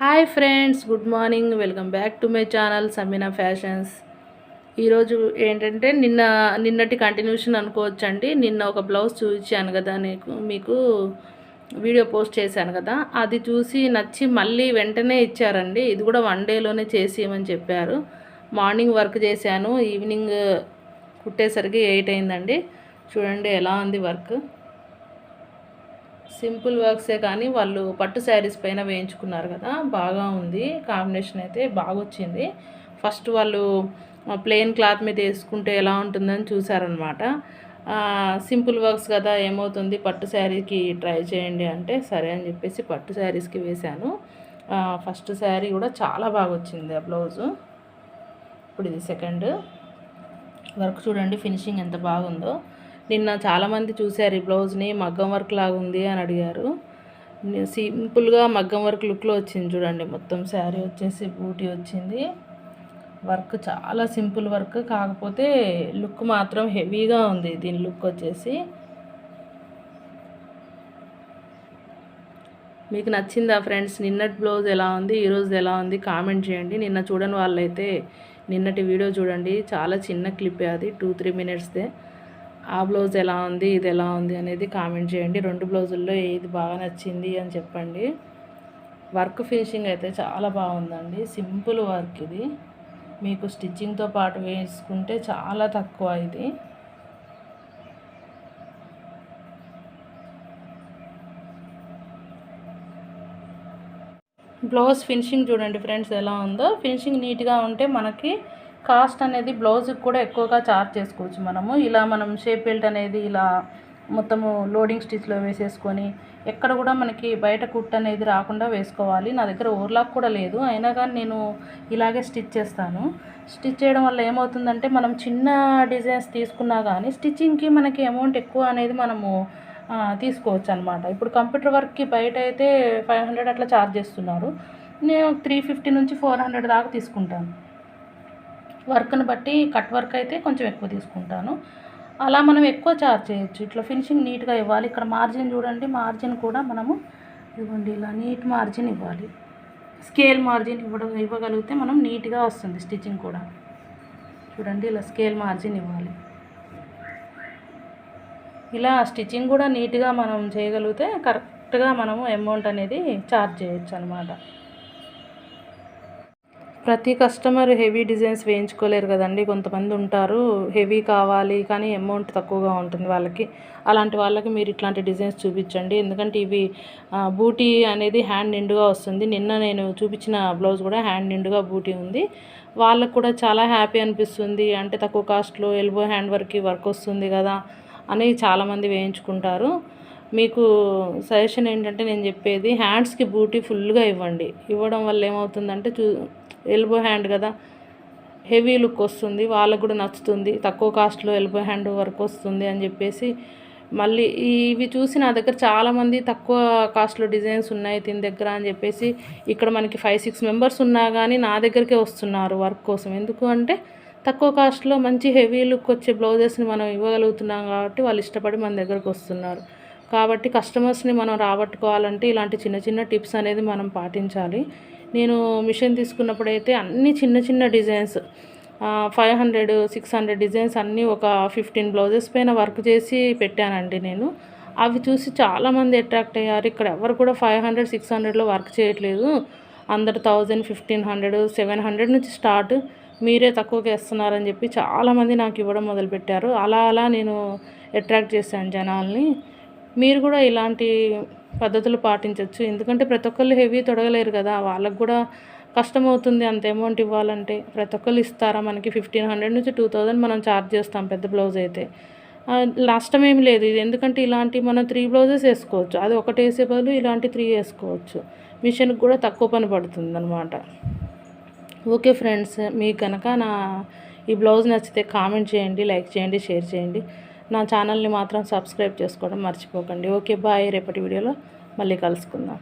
Hi friends good morning. Welcome back to my channel Sameena fashions ఈరోజు ఏంటంటే నిన్న నిన్నటి కంటిన్యూషన్ అనుకోవచ్చండి. నిన్న ఒక బ్లౌజ్ చూపించాను కదా నీకు మీకు వీడియో పోస్ట్ చేశాను కదా. అది చూసి నచ్చి మళ్ళీ వెంటనే ఇచ్చారండి. ఇది కూడా వన్ డేలోనే చేసేయమని చెప్పారు. మార్నింగ్ వర్క్ చేశాను ఈవినింగ్ కుట్టేసరికి ఎయిట్ అయిందండి. చూడండి ఎలా ఉంది వర్క్. సింపుల్ వర్క్సే కానీ వాళ్ళు పట్టు శారీస్ పైన వేయించుకున్నారు కదా బాగా ఉంది. కాంబినేషన్ అయితే బాగా వచ్చింది ఫస్ట్ వాళ్ళు ప్లెయిన్ క్లాత్ మీద వేసుకుంటే ఎలా ఉంటుందని చూసారనమాట సింపుల్ వర్క్స్ కదా ఏమవుతుంది? పట్టు శారీకి ట్రై చేయండి అంటే సరే అని చెప్పేసి పట్టు శారీస్కి వేశాను. ఫస్ట్ శారీ కూడా చాలా బాగా వచ్చింది ఆ బ్లౌజు. ఇప్పుడు ఇది సెకండ్. వర్క్ చూడండి ఫినిషింగ్ ఎంత బాగుందో. నిన్న చాలామంది చూశారు ఈ బ్లౌజ్ని మగ్గం వర్క్ లాగా ఉంది అని అడిగారు. సింపుల్గా మగ్గం వర్క్ లుక్లో వచ్చింది చూడండి మొత్తం శారీ వచ్చేసి బూటీ వచ్చింది. వర్క్ చాలా సింపుల్ వర్క్ కాకపోతే లుక్ మాత్రం హెవీగా ఉంది దీని లుక్ వచ్చేసి. మీకు నచ్చిందా ఫ్రెండ్స్ నిన్నటి బ్లౌజ్ ఎలా ఉంది ఈరోజు ఎలా ఉంది కామెంట్ చేయండి. నిన్న చూడని వాళ్ళైతే నిన్నటి వీడియో చూడండి చాలా చిన్న క్లిప్ అది టూ త్రీ మినిట్స్దే. ఆ బ్లౌజ్ ఎలా ఉంది ఇది ఎలా ఉంది అనేది కామెంట్ చేయండి. రెండు బ్లౌజుల్లో ఏది బాగా నచ్చింది అని చెప్పండి. వర్క్ ఫినిషింగ్ అయితే చాలా బాగుందండి. సింపుల్ వర్క్ ఇది. మీకు స్టిచ్చింగ్తో పాటు వేసుకుంటే చాలా తక్కువ ఇది. బ్లౌజ్ ఫినిషింగ్ చూడండి ఫ్రెండ్స్ ఎలా ఉందో. ఫినిషింగ్ నీట్గా ఉంటే మనకి కాస్ట్ అనేది బ్లౌజ్కి కూడా ఎక్కువగా చార్జ్ చేసుకోవచ్చు మనము. ఇలా మనం షేప్ బెల్ట్ అనేది ఇలా మొత్తము లోడింగ్ స్టిచ్లో వేసేసుకొని ఎక్కడ కూడా మనకి బయట కుట్ అనేది రాకుండా వేసుకోవాలి. నా దగ్గర ఓర్లాక్ కూడా లేదు. అయినా కానీ నేను ఇలాగే స్టిచ్ చేస్తాను. స్టిచ్ చేయడం వల్ల ఏమవుతుందంటే మనం చిన్న డిజైన్స్ తీసుకున్నా కానీ స్టిచ్చింగ్కి మనకి అమౌంట్ ఎక్కువ అనేది మనము తీసుకోవచ్చు అనమాట ఇప్పుడు కంప్యూటర్ వర్క్కి బయట అయితే ఫైవ్ హండ్రెడ్ అట్లా ఛార్జ్ చేస్తున్నారు. నేను త్రీ ఫిఫ్టీ నుంచి ఫోర్ హండ్రెడ్ దాకా తీసుకుంటాను. వర్క్ని బట్టి కట్ వర్క్ అయితే కొంచెం ఎక్కువ తీసుకుంటాను. అలా మనం ఎక్కువ చార్జ్ చేయొచ్చు. ఇట్లా ఫినిషింగ్ నీట్గా ఇవ్వాలి. ఇక్కడ మార్జిన్ చూడండి. మార్జిన్ కూడా మనము ఇవ్వండి. ఇలా నీట్ మార్జిన్ ఇవ్వాలి. స్కేల్ మార్జిన్ ఇవ్వడం ఇవ్వగలిగితే మనం నీట్గా వస్తుంది స్టిచ్చింగ్ కూడా. చూడండి. ఇలా స్కేల్ మార్జిన్ ఇవ్వాలి. ఇలా స్టిచ్చింగ్ కూడా నీట్గా మనం చేయగలిగితే కరెక్ట్గా మనము అమౌంట్ అనేది ఛార్జ్ చేయొచ్చు అనమాట ప్రతి కస్టమర్ హెవీ డిజైన్స్ వేయించుకోలేరు కదండి. కొంతమంది ఉంటారు హెవీ కావాలి కానీ అమౌంట్ తక్కువగా ఉంటుంది వాళ్ళకి. అలాంటి వాళ్ళకి మీరు ఇట్లాంటి డిజైన్స్ చూపించండి. ఎందుకంటే ఇవి బూటీ అనేది హ్యాండ్ నిండుగా వస్తుంది. నిన్న నేను చూపించిన బ్లౌజ్ కూడా హ్యాండ్ నిండుగా బూటీ ఉంది. వాళ్ళకు కూడా చాలా హ్యాపీ అనిపిస్తుంది. అంటే తక్కువ కాస్ట్లో ఎల్బో హ్యాండ్ వర్క్కి వర్క్ వస్తుంది కదా అని చాలామంది వేయించుకుంటారు. మీకు సజెషన్ ఏంటంటే నేను చెప్పేది హ్యాండ్స్కి బూటీ ఫుల్గా ఇవ్వండి. ఇవ్వడం వల్ల ఏమవుతుందంటే చూ ఎల్బో హ్యాండ్ కదా హెవీ లుక్ వస్తుంది వాళ్ళకు కూడా నచ్చుతుంది తక్కువ కాస్ట్లో ఎల్బో హ్యాండ్ వర్క్ వస్తుంది అని చెప్పేసి మళ్ళీ ఇవి చూసి నా దగ్గర చాలామంది తక్కువ కాస్ట్లో డిజైన్స్ ఉన్నాయి దీని దగ్గర అని చెప్పేసి ఇక్కడ మనకి ఫైవ్ సిక్స్ మెంబర్స్ ఉన్నా కానీ నా దగ్గరికే వస్తున్నారు వర్క్ కోసం. ఎందుకు అంటే తక్కువ కాస్ట్లో మంచి హెవీ లుక్ వచ్చే బ్లౌజెస్ని మనం ఇవ్వగలుగుతున్నాం కాబట్టి వాళ్ళు ఇష్టపడి మన దగ్గరకు వస్తున్నారు. కాబట్టి కస్టమర్స్ని మనం రాబట్టుకోవాలంటే ఇలాంటి చిన్న చిన్న టిప్స్ అనేది మనం పాటించాలి. నేను మిషన్ తీసుకున్నప్పుడైతే అన్ని చిన్న చిన్న designs five hundred six hundred designs అన్నీ ఒక ఫిఫ్టీన్ బ్లౌజెస్ పైన వర్క్ చేసి పెట్టానండి నేను. అవి చూసి చాలామంది అట్రాక్ట్ అయ్యారు. ఇక్కడ ఎవరు కూడా ఫైవ్ హండ్రెడ్ సిక్స్ హండ్రెడ్లో వర్క్ చేయట్లేదు. అందరు thousand fifteen hundred seven hundred నుంచి స్టార్ట్ మీరే తక్కువకి వేస్తున్నారని చెప్పి చాలామంది నాకు ఇవ్వడం మొదలుపెట్టారు. అలా అలా నేను అట్రాక్ట్ చేశాను జనాల్ని. మీరు కూడా ఇలాంటి పద్ధతులు పాటించవచ్చు ఎందుకంటే ప్రతి ఒక్కళ్ళు హెవీ తొడగలేరు కదా. వాళ్ళకు కూడా కష్టమవుతుంది అంత అమౌంట్ ఇవ్వాలంటే. ప్రతి ఒక్కళ్ళు ఇస్తారా మనకి? ఫిఫ్టీన్ హండ్రెడ్ నుంచి టూ థౌజండ్ మనం ఛార్జ్ చేస్తాం పెద్ద బ్లౌజ్ అయితే. నష్టం ఏమి లేదు. ఇది ఎందుకంటే ఇలాంటి మనం త్రీ బ్లౌజెస్ వేసుకోవచ్చు. అది ఒకటి వేసే బదులు ఇలాంటి త్రీ వేసుకోవచ్చు. మిషన్కి కూడా తక్కువ పని పడుతుంది అనమాట ఓకే ఫ్రెండ్స్ మీకు కనుక నా ఈ బ్లౌజ్ నచ్చితే కామెంట్ చేయండి లైక్ చేయండి షేర్ చేయండి. నా ఛానల్ని మాత్రం సబ్స్క్రైబ్ చేసుకోవడం మర్చిపోకండి. Okay bye. రేపటి వీడియోలో మళ్ళీ కలుసుకుందాం.